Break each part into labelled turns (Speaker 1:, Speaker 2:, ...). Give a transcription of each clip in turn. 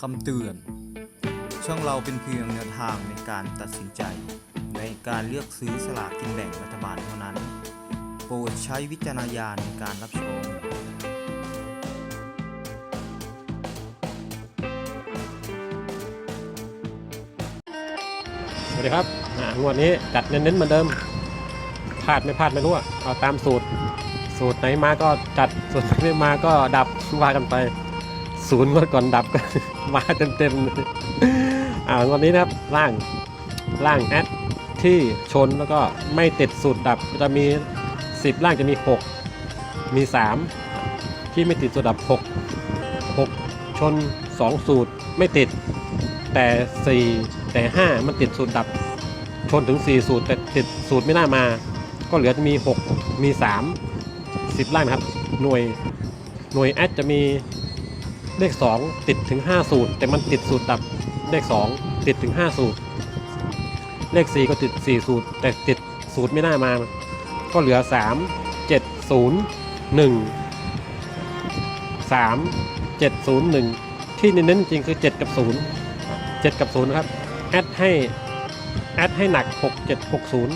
Speaker 1: คำเตือน ช่องเราเป็นเพียงแนวทางในการตัดสินใจ ในการเลือกซื้อสลากกินแบ่งรัฐบาลเท่านั้น โปรดใช้วิจารณญาณในการรับชม
Speaker 2: สวัสดีครับอ่างวดนี้จัดเน้นๆเหมือนเดิมพลาดไม่พลาดไม่รู้อะเอาตามสูตร สูตรไหนมาก็จัดสูตรไหนไม่มาก็ดับว่ากันไป ศูนย์งวดก่อนดับก็ มาเต็มๆอ่าวดนี้นะครับล่างล่างแอดที่ชนแล้วก็ไม่ติดสูตรดับจะมี 10 ล่างจะมี 6 มี 3 ที่ไม่ติดสูตรดับ 6 6 ชน 2 สูตรไม่ติด แต่ 4 แต่ 5 มันติดสูตรดับ ชนถึง 4 สูตรแต่ติดสูตรไม่น่ามา ก็เหลือจะมี 6 มี 3 10 ล่างนะครับ หน่วยหน่วยแอดจะมี เลข 2 ติดถึง 5 สูตร แต่มันติดสูตรดับเลข 2 ติดถึง 5 สูตร เลข 4 ก็ติด 4 สูตร แต่ติดสูตรไม่น่ามา ก็เหลือ 3 7 0 1 3 7 0 1 ที่เน้นจริงคือ 7 กับ 0 7 กับ0นะครับ แอดให้ แอดให้หนัก 6 7 6 0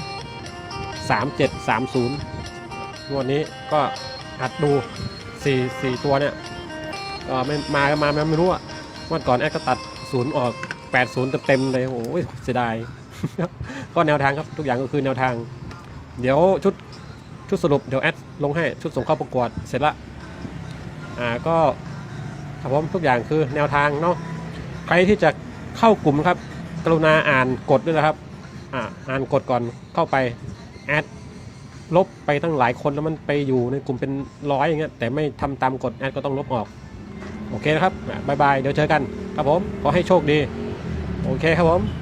Speaker 2: 3 7 3 0งวันนี้ก็อัดดู 4 4 ตัวเนี่ย ก็ไม่มาก็มาไม่รู้อะวันก่อนแอดก็ตัด0ออก 8 0 เต็มๆเลยโอ้ยเสียดาย ก็แนวทางครับทุกอย่างก็คือแนวทาง เดี๋ยวชุดชุดสรุปเดี๋ยวแอดลงให้ชุดส่งเข้าประกวดเสร็จละอ่าก็ครับผมทุกอย่างคือแนวทางเนาะใครที่จะเข้ากลุ่มครับ กรุณาอ่านกฎด้วยนะครับ อ่าอ่านกฎก่อนเข้าไปแอดลบไปตั้งหลายคนแล้วมันไปอยู่ในกลุ่มเป็นร้อยอย่างเงี้ยแต่ไม่ทำตามกฎแอดก็ต้องลบออก โอเคนะครับบายบาย เดี๋ยวเจอกันครับผม ขอให้โชคดี โอเคครับผม